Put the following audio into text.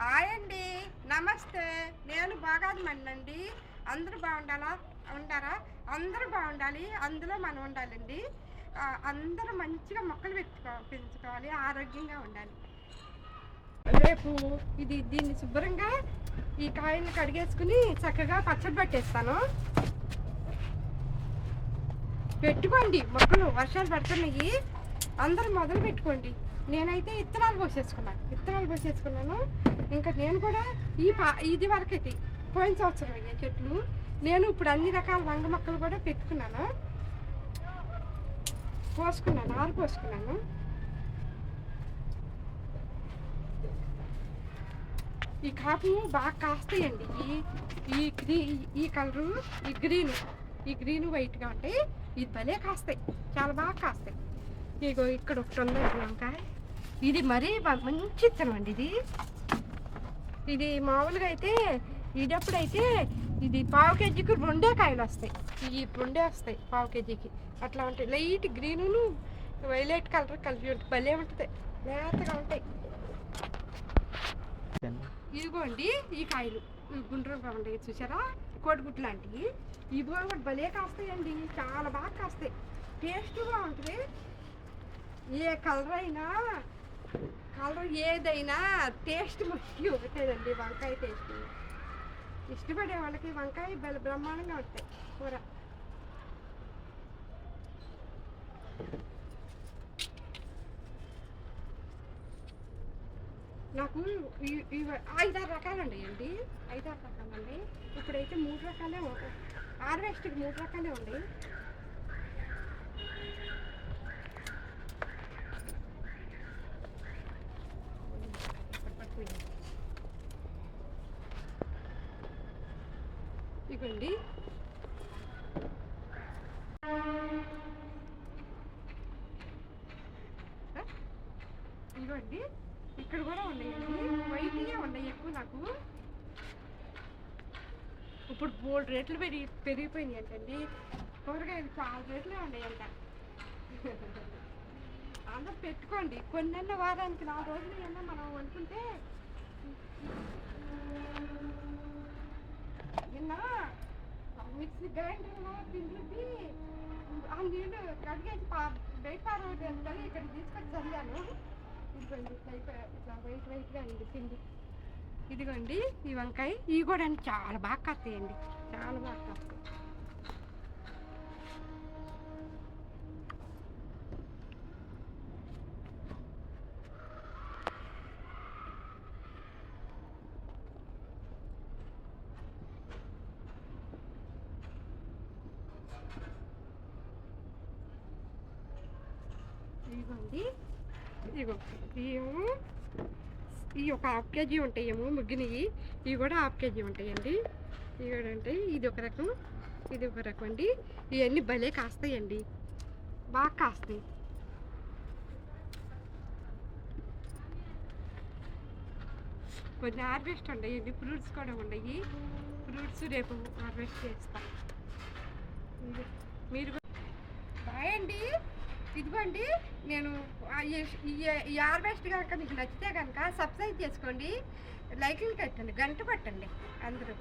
ఆయండి నమస్తే. నేను బాగామండి అందరూ బాగుండాలా? ఉండారా? అందరూ బాగుండాలి. అందులో మనం ఉండాలండి. అందరూ మంచిగా మొక్కలు పెట్టుకో పెంచుకోవాలి. ఆరోగ్యంగా ఉండాలి. రేపు ఇది దీన్ని శుభ్రంగా ఈ కాయలు కడిగేసుకుని చక్కగా పచ్చడి పట్టేస్తాను. పెట్టుకోండి. మొక్కలు వర్షాలు పడుతున్నాయి. అందరూ మొదలు పెట్టుకోండి. నేనైతే ఇత్తనాలు పోసేసుకున్నాను. ఇత్తనాలు పోసేసుకున్నాను. ఇంకా నేను కూడా ఈ పా ఇది వరకైతే పోయిన సంవత్సరం అయ్యాయి చెట్లు నేను ఇప్పుడు అన్ని రకాల వంగ మొక్కలు కూడా పెట్టుకున్నాను. పోసుకున్నాను ఆరు పోసుకున్నాను. ఈ కాపు బాగా కాస్తాయండి. ఈ ఈ గ్రీ ఈ కలరు ఈ గ్రీన్ ఈ గ్రీన్ వైట్గా ఉంటాయి. ఇది భలే కాస్తాయి. చాలా బాగా కాస్తాయి. ఇగో ఇక్కడ ఒకటి ఉందండి వంకాయ. ఇది మరీ మంచి ఇత్తనం అండి ఇది. ఇది మామూలుగా అయితే ఇదప్పుడైతే ఇది పావు కేజీకి రెండే కాయలు వస్తాయి. ఈ రెండే వస్తాయి పావు కేజీకి. అట్లా ఉంటాయి. లైట్ గ్రీను వైలెట్ కలర్ కలిపి ఉంటుంది భలే ఉంటుంది. లేతగా ఉంటాయి. ఇదిగోండి ఈ కాయలు. ఈ గుండ్రంగా ఉంటాయి చూసారా? కోడిగుడ్లు లాంటివి. ఇవి కూడా భలే కాస్తాయండి. చాలా బాగా కాస్తాయి. టేస్ట్ బాగుంటుంది ఏ కలర్ అయినా కలర్ ఏదైనా టేస్ట్ ముఖ్యం. ఒకటేనండి వంకాయ టేస్ట్ ఇష్టపడే వాళ్ళకి వంకాయ బల బ్రహ్మాండంగా ఉంటాయి కూర. నాకు ఐదారు రకాలు అండి ఐదారు రకాలండి ఇప్పుడైతే మూడు రకాలే హార్వెస్ట్కి మూడు రకాలే ఉన్నాయి. ఇగోండి ఇగోండి ఇక్కడ కూడా ఉన్నాయండి. వైట్గా ఉన్నాయి ఎక్కువ నాకు. ఇప్పుడు మూడు రేట్లు పెరిగి పెరిగిపోయినాయి అంటండి కూరగాయలు చాలా రేట్లే ఉన్నాయంట. అందరూ పెట్టుకోండి. కొన్ని వారానికి నాలుగు రోజులు ఏమన్నా మనం అనుకుంటే కడిగేసి పా బయట పారవద్దని ఇక్కడ తీసుకొచ్చి చల్లాను ఇదిగోండి ఇట్లా అయిపోయి- ఇట్లా వైట్ వైట్గా అయింది పిండి ఇదిగోండి ఈ వంకాయ. ఇవి కూడా అండి చాలా బాగా కాస్తాయండి చాలా బాగా కాస్తాయి ఇదిగోండి. ఇదిగో ఇవేమో ఈ ఒక హాఫ్ కేజీ ఉంటాయేమో ముగ్గినవి. ఇవి కూడా హాఫ్ కేజీ ఉంటాయండి. ఇవి కూడా ఉంటాయి. ఇది ఒక రకం ఇది ఒక రకం అండి. ఇవన్నీ భలే కాస్తాయండి. బాగా కాస్తాయి. కొన్ని హార్వెస్ట్ ఉంటాయండి ఫ్రూట్స్ కూడా ఉన్నాయి. ఫ్రూట్స్ రేపు హార్వెస్ట్ చేస్తాం. మీరు బాయ్ అండి. ఇదిగోండి నేను ఈ- ఈ- ఈ హార్వెస్ట్ కనుక మీకు నచ్చితే కనుక సబ్స్క్రైబ్ చేసుకోండి లైక్లు కట్టండి గంట పట్టండి అందరూ.